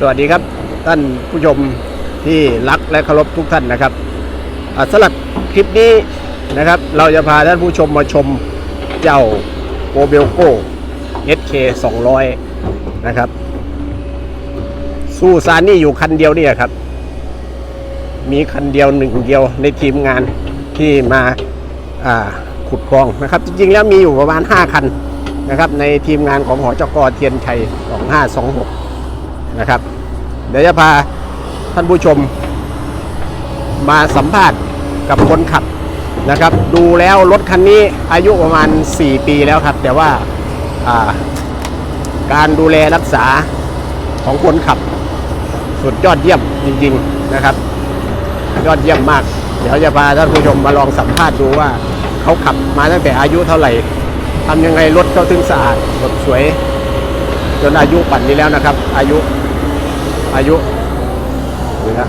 สวัสดีครับท่านผู้ชมที่รักและเคารพทุกท่านนะครับสำหรับคลิปนี้นะครับ เราจะพาท่านผู้ชมมาชมเจ้าโกเบลโก้ SK 200 นะครับ สู้ซานี่อยู่คันเดียวนี่ครับ มีคันเดียวหนึ่งเดียวในทีมงานที่มาอ่าขุดคลองนะครับ จริงๆแล้วมีอยู่ประมาณ 5 คันนะครับ ในทีมงานของหอจกเทียนชัย 2526 นะครับ เดี๋ยวจะพาท่านผู้ชมมาสัมภาษณ์กับคนขับนะครับ ดูแล้วรถคันนี้อายุประมาณ 4 ปีแล้วครับ แต่ว่าาการดูแลรักษาของคนขับ สุดยอดเยี่ยมจริง ๆนะครับ ยอดเยี่ยมมาก เดี๋ยวจะพาท่านผู้ชมมาลองสัมภาษณ์ดูว่าเขาขับมาตั้งแต่อายุเท่าไหร่ทำยังไงรถเขาถึงสะอาดสดสวย จนอายุป่านนี้แล้วนะครับ อายุ อายุนี่นะ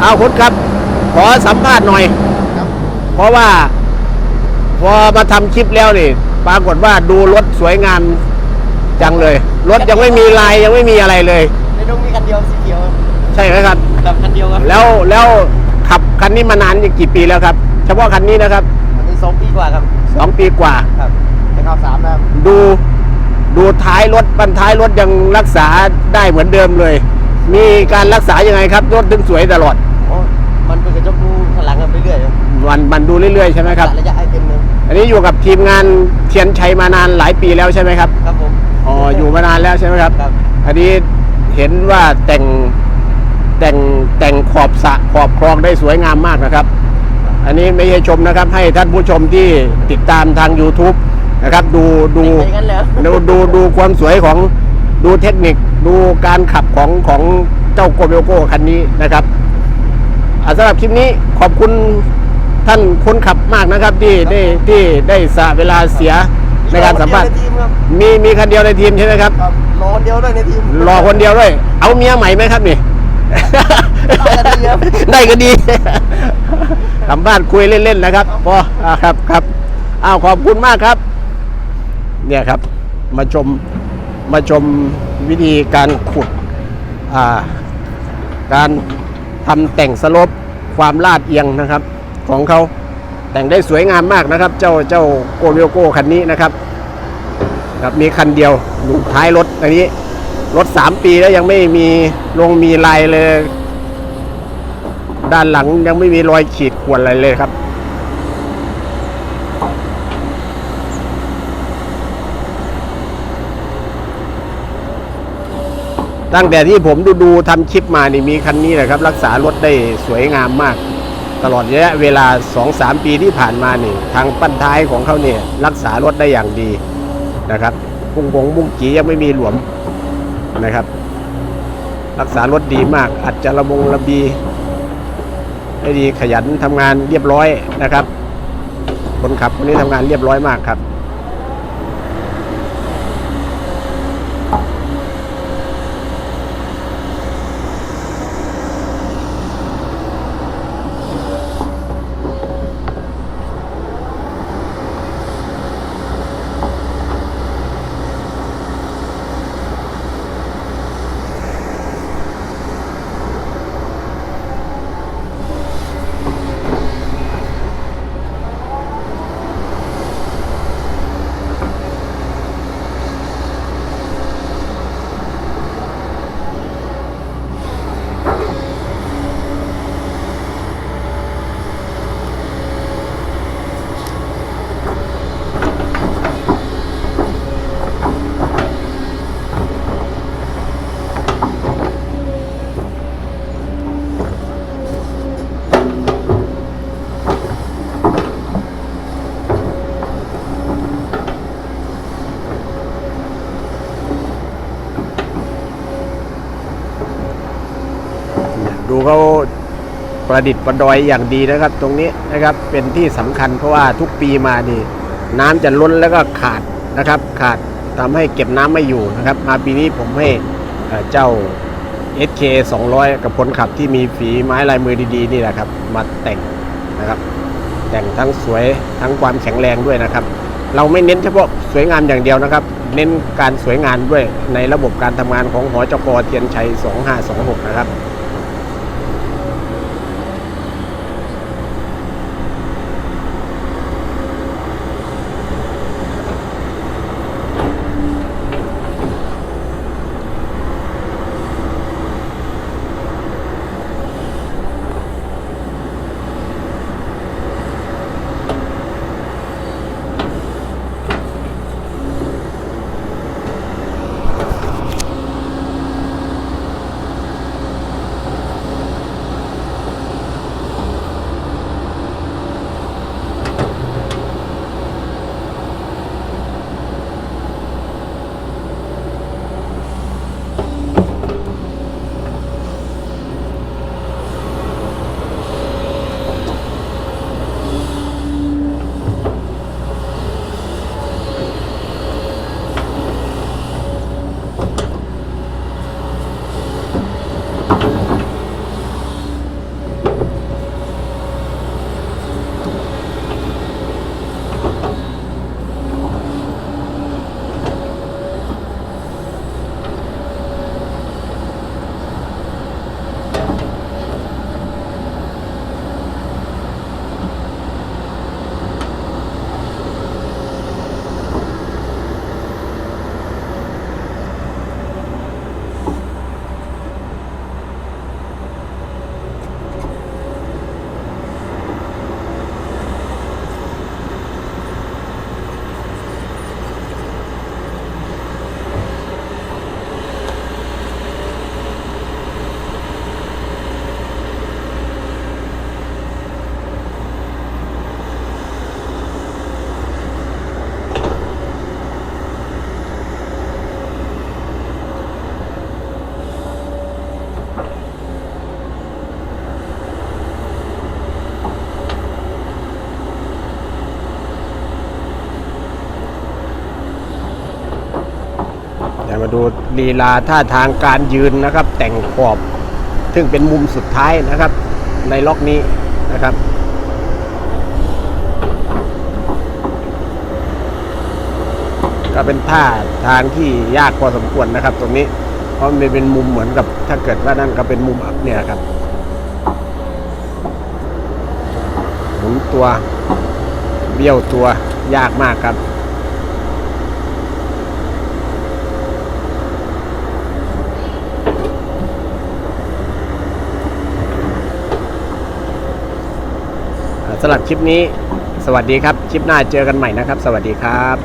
เอาคุณครับ ขอสัมภาษณ์หน่อยครับเพราะว่า พอมาทำคลิปแล้วนี่ ปรากฏว่าดูรถสวยงามจังเลย รถยังไม่มีลายยังไม่มีอะไรเลย ในดงมีคันเดียวสีเขียวครับใช่ไหมครับกับคันเดียวครับแล้วแล้วขับคันนี้มานานกี่ปีแล้วครับ เฉพาะคันนี้นะครับอันนี้สองปีกว่าครับสองปีกว่าครับจะ เข้าสามแล้วครับดูดูท้ายรถบันท้ายรถยังรักษาได้เหมือนเดิมเลย มีการรักษายังไงครับรถถึงสวยตลอดโอ้มันเป็นกระจกดูข้างหลังกันไปเรื่อยครับมันมันดูเรื่อยๆใช่ไหมครับ ระยะไอเต็มเลยอันนี้อยู่กับทีมงานเทียนชัยมานานหลายปีแล้วใช่ไหมครับ ครับผมอ๋ออยู่มานานแล้วใช่ไหมครับ ครับอันนี้เห็นว่าแต่งแต่งแต่งขอบสระขอบคลองได้สวยงามมากนะครับ อันนี้ไม่ใช่ชมนะครับ ให้ท่านผู้ชมที่ติดตามทาง YouTube นะครับ ดูดูไม่ใช่กันแล้วดูดูดูความสวยของดูเทคนิค ดูการขับของของเจ้าโกเบลโก้คันนี้นะครับอ่าสำหรับคลิปนี้ขอบคุณท่านคนขับมากนะครับ ที่ได้ที่ได้สละเวลาเสียในการสัมภาษณ์ในทีมครับมีมีคันเดียวในทีมใช่ไหมครับ ครับรอคนเดียวด้วยในทีม รอคนเดียวด้วย เอาเมียใหม่ไหมครับนี่ ได้ก็ดีครับ ได้ก็ดีสัมภาษณ์คุยเล่นๆนะครับพออ่าครับครับอ้าวขอบคุณมากครับ เนี่ยครับมาชมมาชมวิธีการขุดาการทำแต่งสลบความลาดเอียงนะครับ ของเขาแต่งได้สวยงามมากนะครับ เจ้าเจ้าโกเวลโก้คันนี้นะครับครับมีคันเดียวอยู่ท้ายรถอันนี้รถสามปีแล้วยังไม่มีลงมีลายเลย ด้านหลังยังไม่มีรอยขีดข่วนอะไรเลยครับ ตั้งแต่ที่ผมดูดูทำคลิปมานี่มีคันนี้แหละครับ รักษารถได้สวยงามมาก ตลอดระยะเวลา 2-3 ปีที่ผ่านมานี่ทางปั้นท้ายของเขาเนี่ยรักษารถได้อย่างดีนะครับปุ้งปงบุ้งกียังไม่มีหลวมนะครับ รักษารถดีมาก อัดจระบงระบีได้ดีขยันทำงานเรียบร้อยนะครับ คนขับคนนี้ทำงานเรียบร้อยมากครับ ดูเขาประดิษฐ์ประดอยอย่างดีนะครับ ตรงนี้นะครับเป็นที่สำคัญเพราะว่าทุกปีมานี่น้ำจะล้นแล้วก็ขาดนะครับ ขาดทำให้เก็บน้ำไม่อยู่นะครับ มาปีนี้ผมให้เจ้า SK 200 กับคนขับที่มีฝีไม้ลายมือดีๆนี่แหละครับ มาแต่งนะครับ แต่งทั้งสวยทั้งความแข็งแรงด้วยนะครับ เราไม่เน้นเฉพาะสวยงามอย่างเดียวนะครับ เน้นการสวยงามด้วยในระบบการทำงานของหอจกเทียนชัย 2526 นะครับ ดีลีลาท่าทางการยืนนะครับ แต่งขอบ ซึ่งเป็นมุมสุดท้ายนะครับ ในล็อกนี้นะครับก็เป็นท่าทางที่ยากพอสมควรนะครับ ตรงนี้ เพราะมันเป็นมุมเหมือนกับถ้าเกิดว่านั่นก็เป็นมุมอัพเนี่ยครับหมุนตัว เบี้ยวตัวยากมากครับ สำหรับคลิปนี้ สวัสดีครับ คลิปหน้าเจอกันใหม่นะครับ สวัสดีครับ